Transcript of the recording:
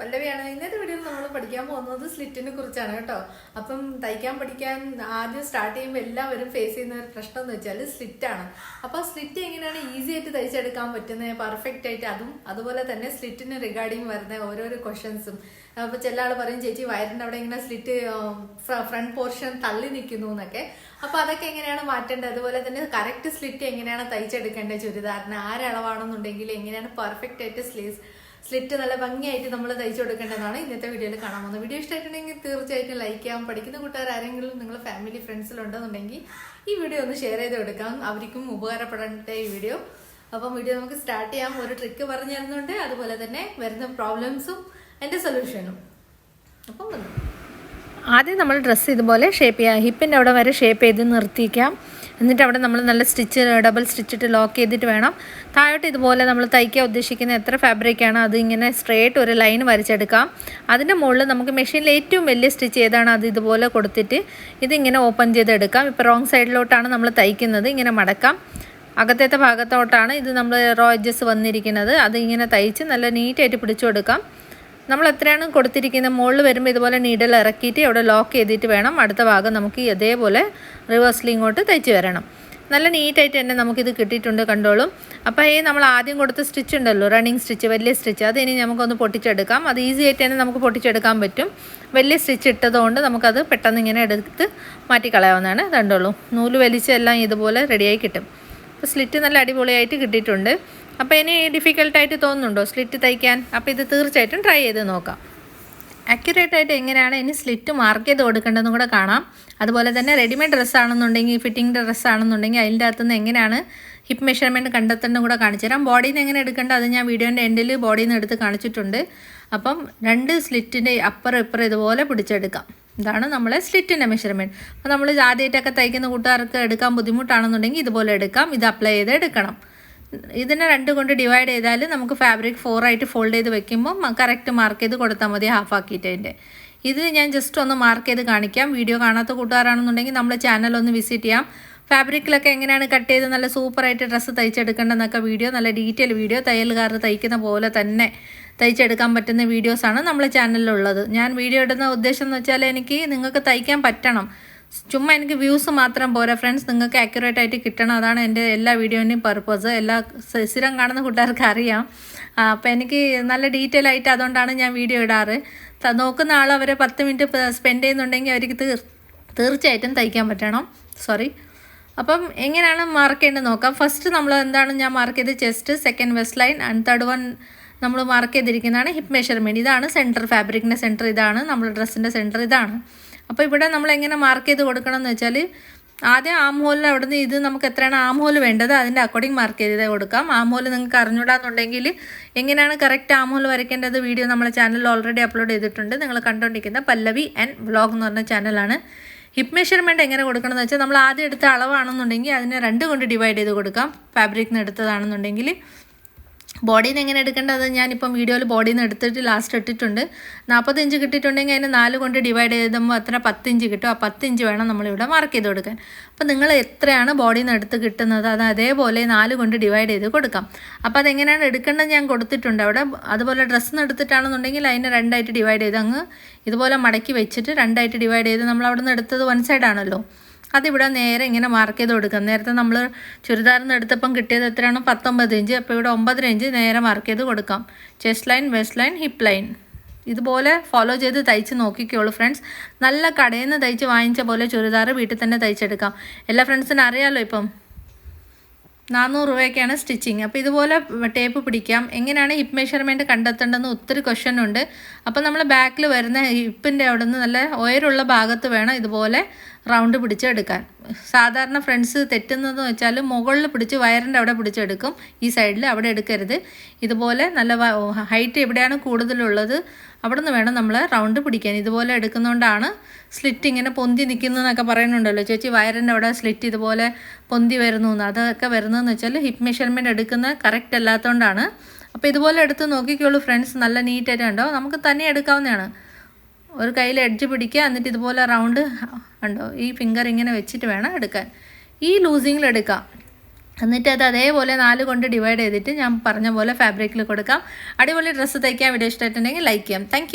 പല്ലവിയാണ്. ഇന്നത്തെ വീഡിയോയിൽ നമ്മൾ പഠിക്കാൻ പോകുന്നത് സ്ലിറ്റിനെ കുറിച്ചാണ് കേട്ടോ. അപ്പം തയ്ക്കാൻ പഠിക്കാൻ ആദ്യം സ്റ്റാർട്ട് ചെയ്യുമ്പോൾ എല്ലാവരും ഫേസ് ചെയ്യുന്ന ഒരു പ്രശ്നം എന്ന് വെച്ചാൽ സ്ലിറ്റാണ് അപ്പോൾ സ്ലിറ്റ് എങ്ങനെയാണ് ഈസി ആയിട്ട് തയ്ച്ചെടുക്കാൻ പറ്റുന്നത് പെർഫെക്റ്റ് ആയിട്ട് അതും അതുപോലെ തന്നെ സ്ലിറ്റിന് റിഗാർഡിങ് വരുന്ന ഓരോരോ ക്വസ്റ്റ്യൻസും അപ്പോൾ ചില ആൾ പറയും ചേച്ചി വയറിന്റെ അവിടെ ഇങ്ങനെ സ്ലിറ്റ് ഫ്രണ്ട് പോർഷൻ തള്ളി നിൽക്കുന്നു എന്നൊക്കെ. അപ്പോൾ അതൊക്കെ എങ്ങനെയാണ് മാറ്റേണ്ടത്? അതുപോലെ തന്നെ കറക്റ്റ് സ്ലിറ്റ് എങ്ങനെയാണ് തയ്ച്ചെടുക്കേണ്ടത്? ചുരിദാറിന് ആരളവാണെന്നുണ്ടെങ്കിൽ എങ്ങനെയാണ് പെർഫെക്റ്റ് ആയിട്ട് സ്ലീവ്സ് സ്ലിറ്റ് നല്ല ഭംഗിയായിട്ട് നമ്മൾ തയ്ച്ചു കൊടുക്കേണ്ടതാണ്. ഇന്നത്തെ വീഡിയോയിൽ കാണാൻ പോകുന്നത്. വീഡിയോ ഇഷ്ടമായിട്ടുണ്ടെങ്കിൽ തീർച്ചയായിട്ടും ലൈക്ക് ചെയ്യാം പഠിക്കുന്ന കൂട്ടുകാർ ആരെങ്കിലും നിങ്ങൾ ഫാമിലി ഫ്രണ്ട്സിലുണ്ടെന്നുണ്ടെങ്കിൽ ഈ വീഡിയോ ഒന്ന് ഷെയർ ചെയ്ത് കൊടുക്കാം. അവർക്കും ഉപകാരപ്പെടേണ്ട ഈ വീഡിയോ അപ്പം വീഡിയോ നമുക്ക് സ്റ്റാർട്ട് ചെയ്യാം. ഒരു ട്രിക്ക് പറഞ്ഞു തരുന്നുണ്ട് അതുപോലെ തന്നെ വരുന്ന പ്രോബ്ലംസും എന്റെ സൊല്യൂഷനും അപ്പം വന്നു. ആദ്യം നമ്മൾ ഡ്രസ്സ് ഇതുപോലെ ഷേപ്പ് ചെയ്യാം. ഹിപ്പിന്റെ അവിടെ വരെ ഷേപ്പ് ചെയ്ത് നിർത്തിക്കാം. എന്നിട്ട് അവിടെ നമ്മൾ നല്ല സ്റ്റിച്ച് ഡബിൾ സ്റ്റിച്ചിട്ട് ലോക്ക് ചെയ്തിട്ട് വേണം. താഴോട്ട് ഇതുപോലെ നമ്മൾ തയ്ക്കാൻ ഉദ്ദേശിക്കുന്ന എത്ര ഫാബ്രിക്കാണ് അത് ഇങ്ങനെ സ്ട്രേറ്റ് ഒരു ലൈൻ വരച്ചെടുക്കാം. അതിന്റെ മുകളിൽ നമുക്ക് മെഷീനിൽ ഏറ്റവും വലിയ സ്റ്റിച്ച് ഏതാണ് അത് ഇതുപോലെ കൊടുത്തിട്ട് ഇതിങ്ങനെ ഓപ്പൺ ചെയ്തെടുക്കാം. ഇപ്പോൾ റോങ് സൈഡിലോട്ടാണ് നമ്മൾ തയ്ക്കുന്നത്. ഇങ്ങനെ മടക്കാം. അകത്തത്തെ ഭാഗത്തോട്ടാണ് ഇത് നമ്മൾ റോ എഡ്ജസ് വന്നിരിക്കുന്നത്. അത് ഇങ്ങനെ തയ്ച്ച് നല്ല നീറ്റായിട്ട് പിടിച്ചു കൊടുക്കാം. നമ്മൾ എത്രയാണ് കൊടുത്തിരിക്കുന്നത് മുകളിൽ വരുമ്പോൾ ഇതുപോലെ നീഡൽ ഇറക്കിയിട്ട് അവിടെ ലോക്ക് ചെയ്തിട്ട് വേണം. അടുത്ത ഭാഗം നമുക്ക് അതേപോലെ റിവേഴ്സിൽ ഇങ്ങോട്ട് തയ്ച്ച് വരണം. നല്ല നീറ്റായിട്ട് തന്നെ നമുക്കിത് കിട്ടിയിട്ടുണ്ട് കണ്ടോളും. അപ്പോൾ ഈ നമ്മൾ ആദ്യം കൊടുത്ത സ്റ്റിച്ച് ഉണ്ടല്ലോ റണ്ണിങ് സ്റ്റിച്ച് വലിയ സ്റ്റിച്ച് അത് ഇനി നമുക്കൊന്ന് പൊട്ടിച്ചെടുക്കാം. അത് ഈസി ആയിട്ട് തന്നെ നമുക്ക് പൊട്ടിച്ചെടുക്കാൻ പറ്റും. വലിയ സ്റ്റിച്ച് ഇട്ടതുകൊണ്ട് നമുക്കത് പെട്ടെന്ന് ഇങ്ങനെ എടുത്ത് മാറ്റിക്കളയാവുന്നതാണ്. കണ്ടോളൂ നൂൽ വലിച്ചെല്ലാം ഇതുപോലെ റെഡിയായി കിട്ടും. അപ്പോൾ സ്ലിറ്റ് നല്ല അടിപൊളിയായിട്ട് കിട്ടിയിട്ടുണ്ട്. അപ്പോൾ ഇനി ഡിഫിക്കൽട്ടായിട്ട് തോന്നുന്നുണ്ടോ സ്ലിറ്റ് തയ്ക്കാൻ? അപ്പോൾ ഇത് തീർച്ചയായിട്ടും ട്രൈ ചെയ്ത് നോക്കാം. അക്യുറേറ്റ് ആയിട്ട് എങ്ങനെയാണ് ഇനി സ്ലിറ്റ് മാർക്ക് ചെയ്ത് കൊടുക്കേണ്ടതെന്ന് കൂടെ കാണാം. അതുപോലെ തന്നെ റെഡിമെയ്ഡ് ഡ്രസ്സ് ആണെന്നുണ്ടെങ്കിൽ ഫിറ്റിംഗ് ഡ്രസ്സ് ആണെന്നുണ്ടെങ്കിൽ അതിന്റെ അകത്തുനിന്ന് എങ്ങനെയാണ് ഹിപ്പ് മെഷർമെന്റ് കണ്ടെത്തേണ്ടതും കൂടെ കാണിച്ചു തരാം. ബോഡിയിൽ നിന്ന് എങ്ങനെ എടുക്കേണ്ടത് അത് ഞാൻ വീഡിയോന്റെ എൻഡിൽ ബോഡിയിൽ നിന്ന് എടുത്ത് കാണിച്ചിട്ടുണ്ട്. അപ്പം രണ്ട് സ്ലിറ്റിന്റെ അപ്പുറം ഇപ്പുറം ഇതുപോലെ പിടിച്ചെടുക്കാം. ഇതാണ് നമ്മളെ സ്ലിറ്റിന്റെ മെഷർമെന്റ് അപ്പോൾ നമ്മൾ ആദ്യമായിട്ടൊക്കെ തയ്ക്കുന്ന കൂട്ടുകാർക്ക് എടുക്കാൻ ബുദ്ധിമുട്ടാണെന്നുണ്ടെങ്കിൽ ഇതുപോലെ എടുക്കാം. ഇത് അപ്ലൈ ചെയ്ത് എടുക്കണം. ഇതിനെ രണ്ട് കൊണ്ട് ഡിവൈഡ് ചെയ്താൽ നമുക്ക് ഫാബ്രിക് ഫോറായിട്ട് ഫോൾഡ് ചെയ്ത് വെക്കുമ്പോൾ കറക്റ്റ് മാർക്ക് ചെയ്ത് കൊടുത്താൽ മതി ഹാഫ് ആക്കിയിട്ട് അതിന്റെ ഇത് ഞാൻ ജസ്റ്റ് ഒന്ന് മാർക്ക് ചെയ്ത് കാണിക്കാം. വീഡിയോ കാണാത്ത കൂട്ടുകാരാണെന്നുണ്ടെങ്കിൽ നമ്മുടെ ചാനൽ ഒന്ന് വിസിറ്റ് ചെയ്യാം. ഫാബ്രിക്കിലൊക്കെ എങ്ങനെയാണ് കട്ട് ചെയ്ത് നല്ല സൂപ്പറായിട്ട് ഡ്രസ്സ് തയ്ച്ചെടുക്കേണ്ടതെന്നൊക്കെ വീഡിയോ നല്ല ഡീറ്റെയിൽ വീഡിയോ. തയ്യൽകാർ തയ്ക്കുന്ന പോലെ തന്നെ തയ്ച്ചെടുക്കാൻ പറ്റുന്ന വീഡിയോസാണ് നമ്മളെ ചാനലിലുള്ളത് ഞാൻ വീഡിയോ ഇടുന്ന ഉദ്ദേശം എന്ന് വെച്ചാൽ എനിക്ക് നിങ്ങൾക്ക് തയ്ക്കാൻ പറ്റണം. ചുമ്മാ എനിക്ക് വ്യൂസ് മാത്രം പോരാ. ഫ്രണ്ട്സ് നിങ്ങൾക്ക് ആക്യുറേറ്റ് ആയിട്ട് കിട്ടണം. അതാണ് എന്റെ എല്ലാ വീഡിയോന്റെയും പർപ്പസ് എല്ലാ സ്ഥിരം കാണുന്ന കൂട്ടുകാർക്ക് അറിയാം. അപ്പോൾ എനിക്ക് നല്ല ഡീറ്റെയിൽ ആയിട്ട് അതുകൊണ്ടാണ് ഞാൻ വീഡിയോ ഇടാറ്. നോക്കുന്ന ആൾ അവരെ പത്ത് മിനിറ്റ് സ്പെൻഡ് ചെയ്യുന്നുണ്ടെങ്കിൽ അവർക്ക് തീർ തീർച്ചയായിട്ടും തയ്ക്കാൻ പറ്റണം. സോറി അപ്പം എങ്ങനെയാണ് മാർക്ക് ചെയ്യേണ്ടത് നോക്കാം. ഫസ്റ്റ് നമ്മൾ എന്താണ് ഞാൻ മാർക്ക് ചെയ്ത് chest second waist line and third one നമ്മൾ മാർക്ക് ചെയ്തിരിക്കുന്നതാണ് ഹിപ്പ് മെഷർമെന്റ് ഇതാണ് സെന്റർ ഫാബ്രിക്കിന്റെ സെന്റർ ഇതാണ് നമ്മുടെ ഡ്രസ്സിന്റെ സെന്റർ ഇതാണ്. അപ്പോൾ ഇവിടെ നമ്മൾ എങ്ങനെ മാർക്ക് ചെയ്ത് കൊടുക്കണം എന്ന് വെച്ചാൽ ആദ്യം ആം ഹോലിൽ അവിടെ നിന്ന് ഇത് നമുക്ക് എത്രയാണ് ആം ഹോൽ വേണ്ടത് അതിന്റെ അക്കോർഡിംഗ് മാർക്ക് ചെയ്ത് കൊടുക്കാം. ആം ഹോൽ നിങ്ങൾക്ക് അറിഞ്ഞൂടാന്നുണ്ടെങ്കിൽ എങ്ങനെയാണ് കറക്റ്റ് ആം ഹോൽ വരയ്ക്കേണ്ടത് വീഡിയോ നമ്മളെ ചാനലിൽ ഓൾറെഡി അപ്ലോഡ് ചെയ്തിട്ടുണ്ട്. നിങ്ങൾ കണ്ടുകൊണ്ടിരിക്കുന്ന പല്ലവി ആൻഡ് ബ്ലോഗ് എന്ന് പറഞ്ഞ ചാനലാണ് ഹിപ്പ് മെഷർമെന്റ് എങ്ങനെ കൊടുക്കണം എന്ന് വെച്ചാൽ നമ്മൾ ആദ്യം എടുത്ത അളവാണെന്നുണ്ടെങ്കിൽ അതിനെ രണ്ട് കൊണ്ട് ഡിവൈഡ് ചെയ്ത് കൊടുക്കാം. ഫാബ്രിക്കിന് എടുത്തതാണെന്നുണ്ടെങ്കിൽ ബോഡിയിൽ നിന്ന് എങ്ങനെ എടുക്കേണ്ടത് ഞാനിപ്പം വീഡിയോയിൽ ബോഡിയിൽ നിന്ന് എടുത്തിട്ട് ലാസ്റ്റ് ഇട്ടിട്ടുണ്ട്. നാൽപ്പത് ഇഞ്ച് കിട്ടിയിട്ടുണ്ടെങ്കിൽ അതിന് നാല് കൊണ്ട് ഡിവൈഡ് ചെയ്തുമ്പോൾ അത്ര പത്ത് ഇഞ്ച് കിട്ടും. ആ പത്ത് ഇഞ്ച് വേണം നമ്മളിവിടെ മാർക്ക് ചെയ്ത് കൊടുക്കാൻ. അപ്പോൾ നിങ്ങൾ എത്രയാണ് ബോഡിയിൽ നിന്ന് എടുത്ത് കിട്ടുന്നത്? അത് അതേപോലെ നാല് കൊണ്ട് ഡിവൈഡ് ചെയ്ത് കൊടുക്കാം. അപ്പോൾ അതെങ്ങനെയാണ് എടുക്കേണ്ടത് ഞാൻ കൊടുത്തിട്ടുണ്ട് അവിടെ. അതുപോലെ ഡ്രസ്സ് നിന്ന് എടുത്തിട്ടാണെന്നുണ്ടെങ്കിൽ അതിനെ രണ്ടായിട്ട് ഡിവൈഡ് ചെയ്ത് അങ്ങ് ഇതുപോലെ മടക്കി വെച്ചിട്ട് രണ്ടായിട്ട് ഡിവൈഡ് ചെയ്ത് നമ്മൾ അവിടെ നിന്ന് എടുത്തത് വൺ സൈഡാണല്ലോ അതിവിടെ നേരെ ഇങ്ങനെ മാർക്ക് ചെയ്ത് കൊടുക്കാം. നേരത്തെ നമ്മൾ ചുരിദാറിൽ നിന്ന് എടുത്തപ്പം കിട്ടിയത് എത്രയാണ്? പത്തൊമ്പത് ഇഞ്ച്. അപ്പോൾ ഇവിടെ ഒമ്പതര ഇഞ്ച് നേരെ മാർക്ക് ചെയ്ത് കൊടുക്കാം. Chest line waist line hip line ഇതുപോലെ ഫോളോ ചെയ്ത് തയ്ച്ച് നോക്കിക്കോളൂ ഫ്രണ്ട്സ് നല്ല കടയിൽ നിന്ന് തയ്ച്ച് വാങ്ങിച്ച പോലെ ചുരിദാർ വീട്ടിൽ തന്നെ തയ്ച്ചെടുക്കാം. എല്ലാ ഫ്രണ്ട്സിനും അറിയാമല്ലോ ഇപ്പം. നാനൂറ് രൂപയൊക്കെയാണ് സ്റ്റിച്ചിങ് അപ്പോൾ ഇതുപോലെ ടേപ്പ് പിടിക്കാം. എങ്ങനെയാണ് ഹിപ്പ് മെഷർമെന്റ് കണ്ടെത്തേണ്ടതെന്ന് ഒത്തിരി ക്വസ്റ്റ്യൻ ഉണ്ട്. അപ്പോൾ നമ്മൾ ബാക്കിൽ വരുന്ന ഹിപ്പിന്റെ അവിടെ നിന്ന് നല്ല ഉയരമുള്ള ഭാഗത്ത് വേണം ഇതുപോലെ റൗണ്ട് പിടിച്ചെടുക്കാൻ. സാധാരണ ഫ്രണ്ട്സ് തെറ്റുന്നതെന്ന് വെച്ചാൽ മുകളിൽ പിടിച്ച് വയറിന്റെ അവിടെ പിടിച്ചെടുക്കും. ഈ സൈഡിൽ അവിടെ എടുക്കരുത്. ഇതുപോലെ നല്ല ഹൈറ്റ് എവിടെയാണ് കൂടുതലുള്ളത് അവിടെ നിന്ന് വേണം നമ്മൾ റൗണ്ട് പിടിക്കാൻ. ഇതുപോലെ എടുക്കുന്നതുകൊണ്ടാണ് സ്ലിറ്റ് ഇങ്ങനെ പൊന്തി നിൽക്കുന്നതെന്നൊക്കെ പറയുന്നുണ്ടല്ലോ. ചേച്ചി വയറിന്റെ അവിടെ സ്ലിറ്റ് ഇതുപോലെ പൊന്തി വരുന്നു. എന്ന് അതൊക്കെ വരുന്നതെന്ന് വെച്ചാൽ ഹിപ്പ് മെഷർമെന്റ് എടുക്കുന്ന കറക്റ്റ് അല്ലാത്തതുകൊണ്ടാണ്. അപ്പോൾ ഇതുപോലെ എടുത്ത് നോക്കിക്കോളൂ ഫ്രണ്ട്സ്. നല്ല നീറ്റായിട്ട് കണ്ടോ? നമുക്ക് തന്നെ എടുക്കാവുന്നതാണ്. ഒരു കയ്യിൽ എഡ്ജ് പിടിക്കുക എന്നിട്ട് ഇതുപോലെ റൗണ്ട് ഉണ്ടോ ഈ ഫിംഗർ ഇങ്ങനെ വെച്ചിട്ട് വേണം എടുക്കാൻ. ഈ ലൂസിങ്ങിൽ എടുക്കാം. എന്നിട്ട് അത് അതേപോലെ നാല് കൊണ്ട് ഡിവൈഡ് ചെയ്തിട്ട് ഞാൻ പറഞ്ഞ പോലെ ഫാബ്രിക്കിൽ കൊടുക്കാം. അടിപൊളി ഡ്രസ്സ് തയ്ക്കാൻ വീഡിയോ ഇഷ്ടമായിട്ടുണ്ടെങ്കിൽ ലൈക്ക് ചെയ്യാം. താങ്ക്